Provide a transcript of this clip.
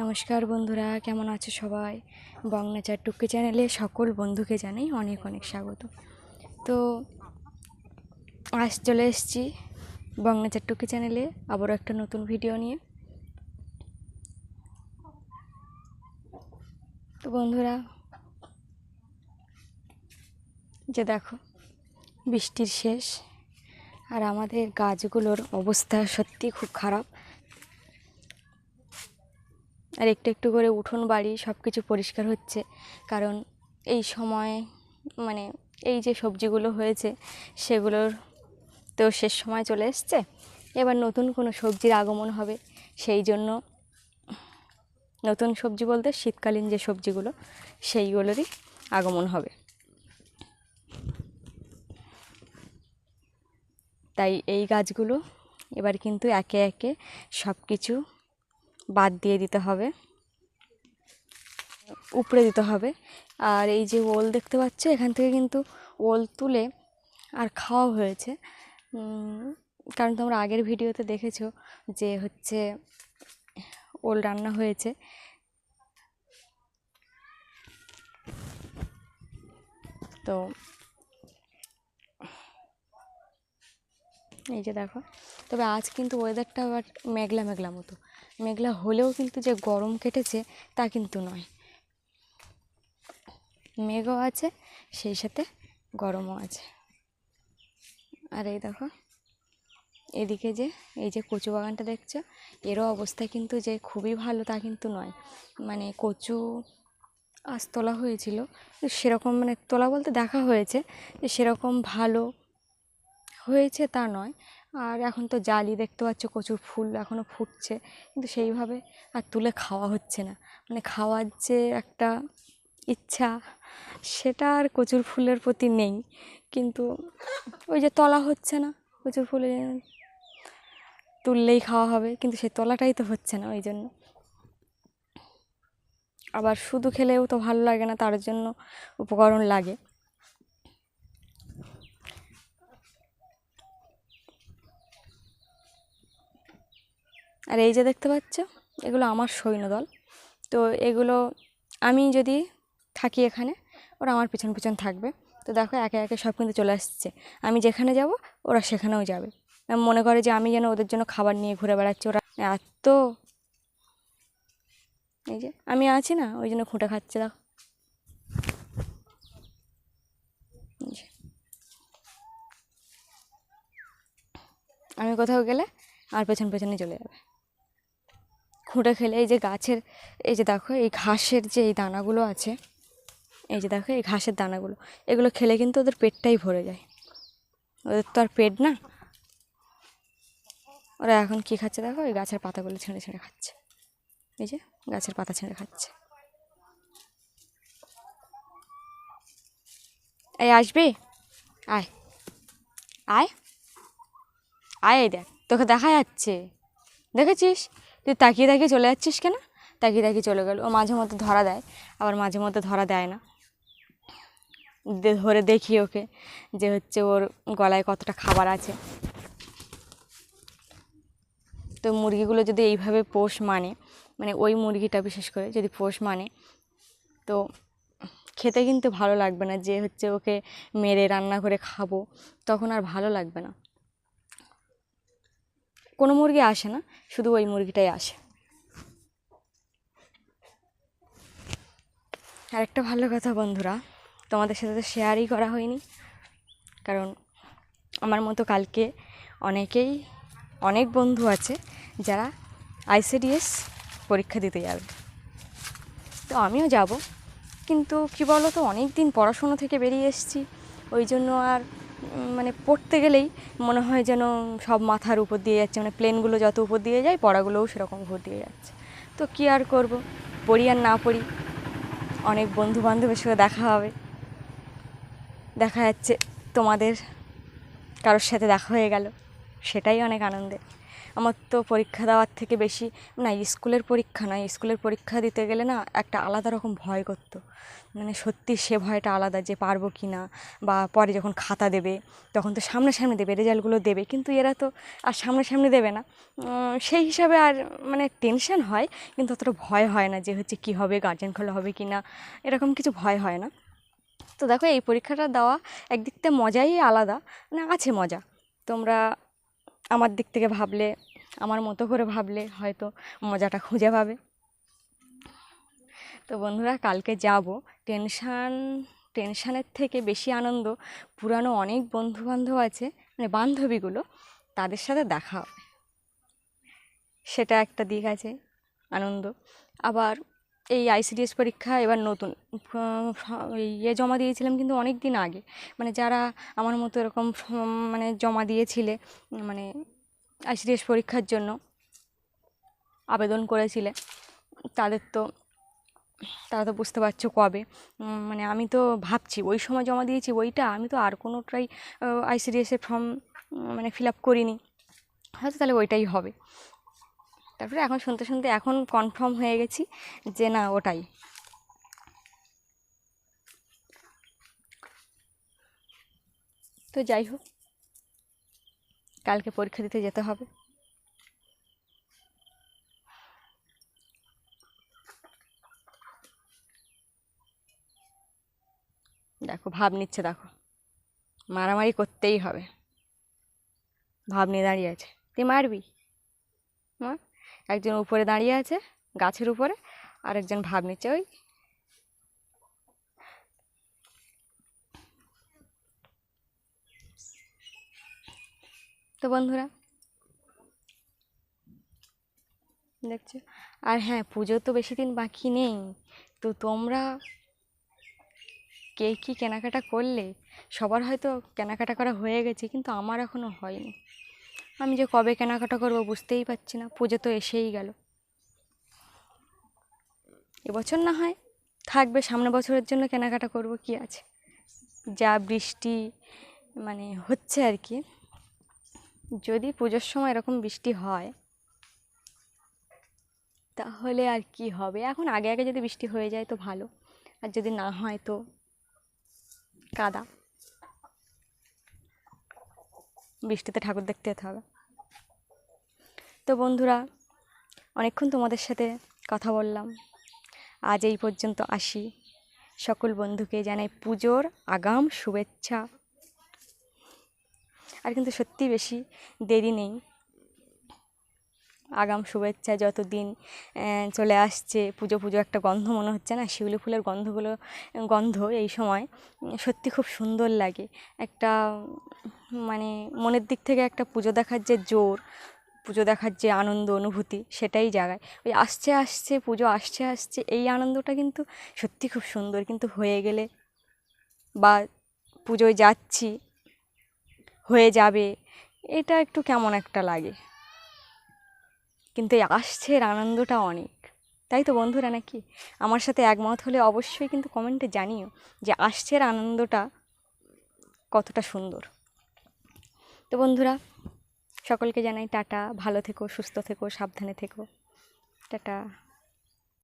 নমস্কার বন্ধুরা, কেমন আছো সবাই? বংনাচার টুকি চ্যানেলে সকল বন্ধুকে জানাই অনেক অনেক স্বাগত। তো আজ চলে এসেছি বংনাচার টুকি চ্যানেলে আবারও একটা নতুন ভিডিও নিয়ে। তো বন্ধুরা, যে দেখো, বৃষ্টির শেষ, আর আমাদের গাছগুলোর অবস্থা সত্যি খুব খারাপ। আর একটু একটু করে উঠোন, বাড়ি সব কিছু পরিষ্কার হচ্ছে। কারণ এই সময় মানে এই যে সবজিগুলো হয়েছে, সেগুলোর তো শেষ সময় চলে এসছে। এবার নতুন কোনো সবজির আগমন হবে। সেই জন্য নতুন সবজি বলতে শীতকালীন যে সবজিগুলো, সেইগুলোরই আগমন হবে। তাই এই গাছগুলো এবার কিন্তু একে একে সব কিছু বাদ দিয়ে দিতে হবে। উপড়ে দিতে হবে। আর এই যে ওল দেখতে পাচ্ছ, এখান থেকে কিন্তু ওল তুলে আর খাওয়া হয়েছে। কারণ তোমরা আগের ভিডিওতে দেখেছ যে হচ্ছে ওল রান্না হয়েছে। তো এই যে দেখো, তবে আজ কিন্তু ওয়েদারটা আবার মেঘলা মেঘলা মতো। মেঘলা হলেও কিন্তু যে গরম কেটেছে, তা কিন্তু নয়। মেঘও আছে, সেই সাথে গরমও আছে। আর এই দেখো, এদিকে যে, এই যে কচু বাগানটা দেখছ, এরও অবস্থা কিন্তু যে খুবই ভালো তা কিন্তু নয়। মানে কচু আজ তোলা হয়েছিল সেরকম মানে তোলা বলতে দেখা হয়েছে, যে সেরকম ভালো হয়েছে তা নয়। আর এখন তো জালি দেখতে পাচ্ছ কচুর ফুল এখনও ফুটছে। কিন্তু সেইভাবে আর তুলে খাওয়া হচ্ছে না। মানে খাওয়ার যে একটা ইচ্ছা, সেটা আর কচুর ফুলের প্রতি নেই। কিন্তু ওই যে তলা হচ্ছে না, কচুর ফুলে তুললেই খাওয়া হবে। কিন্তু সেই তলাটাই তো হচ্ছে না ওই জন্য আবার শুধু খেলেও তো ভালো লাগে না, তার জন্য উপকরণ লাগে। আর এই যে দেখতে পাচ্ছ, এগুলো আমার সৈন্যদল। তো এগুলো আমি যদি থাকি এখানে, ওরা আমার পিছন পিছন থাকবে। তো দেখো, একে একে সব কিন্তু চলে আসছে। আমি যেখানে যাব, ওরা সেখানেও যাবে। মনে করে যে আমি যেন ওদের জন্য খাবার নিয়ে ঘুরে বেড়াচ্ছি, ওরা এত এই যে, আমি আছি না, ওই জন্য খুঁটে খাচ্ছে, দেখো। আমি কোথাও গেলে আমার পেছন পেছনে চলে যাবে। খুঁটে খেলে এই যে গাছের, এই যে দেখো, এই ঘাসের যে এই দানাগুলো আছে, এই যে দেখো, এই ঘাসের দানাগুলো, এগুলো খেলে কিন্তু ওদের পেটটাই ভরে যায়। ওদের তো আর পেট না। ওরা এখন কি খাচ্ছে দেখো? এই গাছের পাতাগুলো ছেঁড়ে ছেঁড়ে খাচ্ছে। এই যে গাছের পাতা ছেঁড়ে খাচ্ছে। এই আসবি? আয়। আয়। আয় দেখ, তোকে দেখা যাচ্ছে। দেখেছিস? তুই তাকিয়ে তাকিয়ে চলে যাচ্ছিস কেন? তাকিয়ে তাকিয়ে চলে গেল। ও মাঝে মধ্যে ধরা দেয়, আবার মাঝে মধ্যে ধরা দেয় না। ধরে দেখি ওকে যে হচ্ছে ওর গলায় কতটা খাবার আছে। তো মুরগিগুলো যদি এইভাবে পোষ মানে মানে ওই মুরগিটা বিশেষ করে যদি পোষ মানে তো খেতে কিন্তু ভালো লাগবে না যে হচ্ছে ওকে মেরে রান্না করে খাব, তখন আর ভালো লাগবে না। কোনো মুরগি আসে না, শুধু ওই মুরগিটাই আসে। আর একটা ভালো কথা বন্ধুরা, তোমাদের সাথে তো শেয়ারই করা হয়নি, কারণ আমার মতো কালকে অনেকেই, অনেক বন্ধু আছে যারা আইসিডিএস পরীক্ষা দিতে যাবে। তো আমিও যাব, কিন্তু কি বলো তো অনেক দিন পড়াশুনো থেকে বেরিয়ে এসেছি, ওই জন্য আর মানে পড়তে গেলেই মনে হয় যেন সব মাথার উপর দিয়ে যাচ্ছে মানে প্লেনগুলো যত উপর দিয়ে যায় পড়াগুলোও সেরকম উপর দিয়ে যাচ্ছে। তো কী আর করব? পড়ি আর না পড়ি, অনেক বন্ধু বান্ধবের সাথে দেখা হবে। দেখা যাচ্ছে তোমাদের কারোর সাথে দেখা হয়ে গেল, সেটাই অনেক আনন্দের। আমার তো পরীক্ষা দেওয়ার থেকে বেশি না স্কুলের পরীক্ষা নয় স্কুলের পরীক্ষা দিতে গেলে না একটা আলাদা রকম ভয় করতো। মানে সত্যি সে ভয়টা আলাদা যে পারব কি না বা পরে যখন খাতা দেবে, তখন তো সামনাসামনি দেবে, রেজাল্টগুলো দেবে। কিন্তু এরা তো আর সামনাসামনি দেবে না। সেই হিসাবে আর মানে টেনশন হয়, কিন্তু অতটা ভয় হয় না যে হচ্ছে কী হবে গার্জেন খোলা হবে কি না, এরকম কিছু ভয় হয় না। তো দেখো, এই পরীক্ষাটা দেওয়া একদিক থেকে মজাই আলাদা মানে আছে মজা। তোমরা আমার দিক থেকে ভাবলে, আমার মতো করে ভাবলে হয়তো মজাটা খুঁজে পাবে। তো বন্ধুরা, কালকে যাব। টেনশান, টেনশানের থেকে বেশি আনন্দ। পুরানো অনেক বন্ধু বান্ধব আছে মানে বান্ধবীগুলো, তাদের সাথে দেখা হবে। সেটা একটা দিক আছে, আনন্দ। আবার এই আইসিডিএস পরীক্ষা এবার নতুন। ইয়ে জমা দিয়েছিলাম কিন্তু অনেক দিন আগে। মানে যারা আমার মতো এরকম মানে জমা দিয়েছিলে মানে আইসিডিএস পরীক্ষার জন্য আবেদন করেছিলে, তাদের তো, তারা তো বুঝতে পারছ কবে। মানে আমি তো ভাবছি, ওই সময় জমা দিয়েছি ওইটা আমি তো আর কোনোটাই আইসিডিএসের ফর্ম মানে ফিল আপ করিনি। হয়তো তাহলে ওইটাই হবে। তারপরে এখন শুনতে শুনতে এখন কনফার্ম হয়ে গেছি যে না, ওটাই। তো যাই হোক, কালকে পরীক্ষা দিতে যেতে হবে। দেখো, ভাব নিচ্ছে, দেখো। মারামারি করতেই হবে। ভাব নিয়ে দাঁড়িয়ে আছে। তুই মারবি? মা? একজন উপরে দাঁড়িয়ে আছে, গাছের উপরে আর একজন ভাব নিচ্ছে ওই। তো বন্ধুরা, দেখছ? আর হ্যাঁ পুজো তো বেশি দিন বাকি নেই, তো তোমরা কে কী কেনাকাটা করলে? সবার হয়তো কেনাকাটা করা হয়ে গেছে, কিন্তু আমার এখনও হয়নি। আমি যে কবে কেনাকাটা করব বুঝতেই পারছি না। পুজো তো এসেই গেল। এবছর না হয় থাকবে সামনে বছরের জন্য কেনাকাটা করব কি আছে। যা বৃষ্টি মানে হচ্ছে আর কি। যদি পুজোর সময় এরকম বৃষ্টি হয়, তাহলে আর কি হবে? এখন আগে আগে যদি বৃষ্টি হয়ে যায় তো ভালো। আর যদি না হয় তো কাদা। বৃষ্টিতে ঠাকুর দেখতে যেতে হবে। তো বন্ধুরা, অনেকক্ষণ তোমাদের সাথে কথা বললাম। আজ এই পর্যন্ত আসি। সকল বন্ধুকে জানাই পুজোর আগাম শুভেচ্ছা। আর কিন্তু সত্যি বেশি দেরি নেই। আগাম শুভেচ্ছা যতদিন আহ, চলে আসছে পুজো পুজো একটা গন্ধ মনে হচ্ছে না? শিউলি ফুলের গন্ধগুলো গন্ধ এই সময় সত্যি খুব সুন্দর লাগে। একটা মানে মনের দিক থেকে একটা পুজো দেখার যে জোর পুজো দেখার যে আনন্দ অনুভূতি সেটাই জাগায়। ওই আসছে আসছে পুজো আসছে আসছে এই আনন্দটা কিন্তু সত্যি খুব সুন্দর। কিন্তু হয়ে গেলে বা পুজোয় যাচ্ছি হয়ে যাবে এটা একটু কেমন একটা লাগে? কিন্তু আসছে এর আনন্দটা অনেক। তাই তো বন্ধুরা নাকি? আমার সাথে একমত হলে অবশ্যই কিন্তু কমেন্টে জানিও যে আসছে এর আনন্দটা কতটা সুন্দর। তো বন্ধুরা, সকলকে জানাই টাটা, ভালো থেকো, সুস্থ থেকো, সাবধানে থেকো। টাটা।